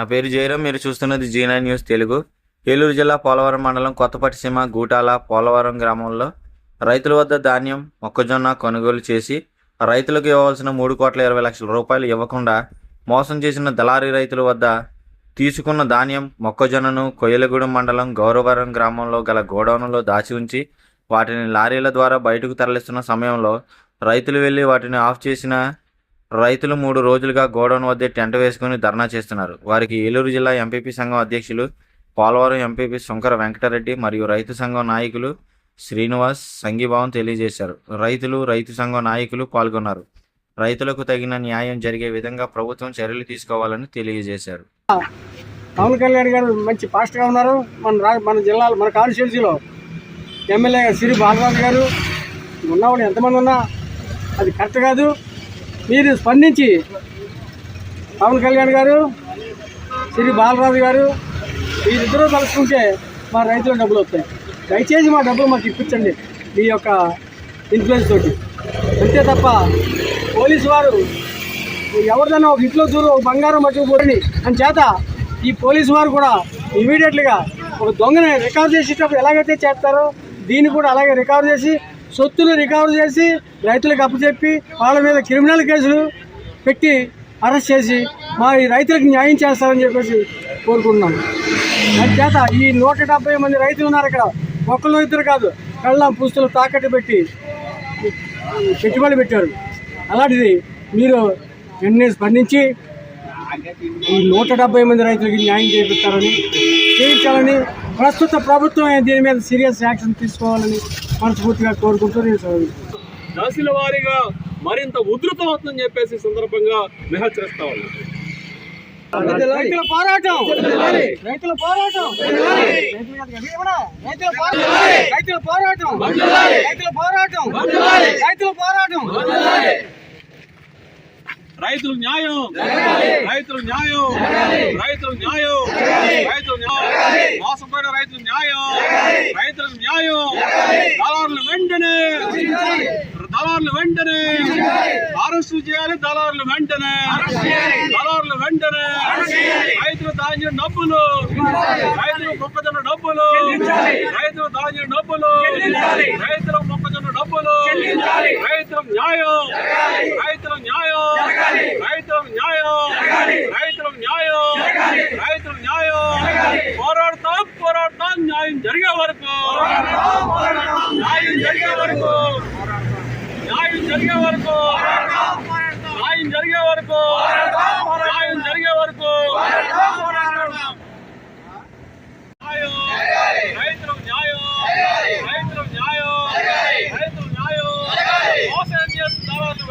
నా పేరు జయరాం మీరు చూస్తున్నది జీ న్యూస్ తెలుగు. ఏలూరు జిల్లా పోలవరం మండలం కొత్తపట్టిసీమ గూటాల పోలవరం గ్రామంలో రైతుల వద్ద ధాన్యం మొక్కజొన్న కొనుగోలు చేసి రైతులకు ఇవ్వవలసిన మూడు కోట్ల ఇరవై లక్షల రూపాయలు ఇవ్వకుండా మోసం చేసిన దళారీ రైతుల వద్ద తీసుకున్న ధాన్యం మొక్కజొన్నను కొయ్యలగూడెం మండలం గౌరవరం గ్రామంలో గల గోడౌన్లో దాచి ఉంచి వాటిని లారీల ద్వారా బయటకు తరలిస్తున్న సమయంలో రైతులు వెళ్ళి వాటిని ఆఫ్ చేసిన రైతులు మూడు రోజులుగా గోడౌన్ వద్దే టెంట్ వేసుకుని ధర్నా చేస్తున్నారు. వారికి ఏలూరు జిల్లా ఎంపీపీ సంఘం అధ్యక్షులు పోలవరం ఎంపీపీ శంకర వెంకటరెడ్డి మరియు రైతు సంఘం నాయకులు శ్రీనివాస్ సంఘీభావం తెలియజేశారు. రైతులు రైతు సంఘం నాయకులు పాల్గొన్నారు. రైతులకు తగిన న్యాయం జరిగే విధంగా ప్రభుత్వం చర్యలు తీసుకోవాలని తెలియజేశారు. పవన్ కళ్యాణ్ గారు మంచి పాస్ట్గా ఉన్నారు. మన మన జిల్లాలో మన కాన్స్టిట్యున్సీలో ఎమ్మెల్యే శ్రీ బాలరాజు గారు ఉన్నవాళ్ళు ఎంతమంది ఉన్నా అది కరెక్ట్ కాదు. మీరు స్పందించి పవన్ కళ్యాణ్ గారు శ్రీ బాలరాజు గారు వీరిద్దరూ కలుసుకుంటే మా రైతుల డబ్బులు వస్తాయి. దయచేసి మా డబ్బులు మాకు ఇప్పించండి మీ యొక్క ఇన్ఫ్లుయెన్స్ తోటి. అంతే తప్ప పోలీసు వారు ఎవరిదైనా ఒక ఇంట్లో దూరం ఒక బంగారం పట్టుకుపోయి అని చేత ఈ పోలీసు వారు కూడా ఇమీడియట్లీగా ఒక దొంగని రికవర్ చేసేటప్పుడు ఎలాగైతే చేస్తారో దీన్ని కూడా అలాగే రికవర్ చేసి సొత్తులు రికవర్ చేసి రైతులకు అప్పచెప్పి వాళ్ళ మీద క్రిమినల్ కేసులు పెట్టి అరెస్ట్ చేసి మా ఈ రైతులకు న్యాయం చేస్తారని చెప్పేసి కోరుకుంటున్నాం. దాని చేత ఈ నూట డెబ్బై మంది రైతులు ఉన్నారు ఇక్కడ. ఒక్కళ్ళు ఇద్దరు కాదు కళ్ళం పుస్తులు తాకట్టు పెట్టి పెట్టుబడి పెట్టారు. అలాంటిది మీరు వెంటనే స్పందించి ఈ నూట డెబ్బై మంది రైతులకి న్యాయం చేపిస్తారని చేయించాలని ప్రస్తుత ప్రభుత్వం దీని మీద సీరియస్ యాక్షన్ తీసుకోవాలని మనస్ఫూర్తిగా కోరుకుంటూ నేను చదువుతున్నాను దశల వారీగా మరింత ఉధృతం అవుతుందని చెప్పేసి సందర్భంగా హెచ్చరిస్తా ఉన్నాం. రైతుల పోరాటం! రైతుల పోరాటం! రైతుల పోరాటం! రైతుల పోరాటం! రైతుల పోరాటం! రైతుల పోరాటం! రైతుల న్యాయం! రైతుల న్యాయం! రైతుల న్యాయం! రైతుల న్యాయం! మోసపోయిన రైతుల న్యాయం! రైతులకు న్యాయం దళారులు వెంటనే దళారులు వెంటనే అరెస్టు చేయాలి దళారులు వెంటనే. దళారులు వెంటనే. రైతులు ధాన్యం డబ్బులు. రైతులు మొక్కజొన్న డబ్బులు. రైతులు ధాన్యం డబ్బులు. రైతుల మొక్కజొన్న డబ్బులు. రైతుల న్యాయం. రైతుల న్యాయం. రైతుల న్యాయం. రైతుల న్యాయం. రైతుల న్యాయం. పోరాడతాం పోరాడతాం. న్యాయం జరిగే వరకు. న్యాయం జరిగే వరకు. న్యాయం జరిగే వరకు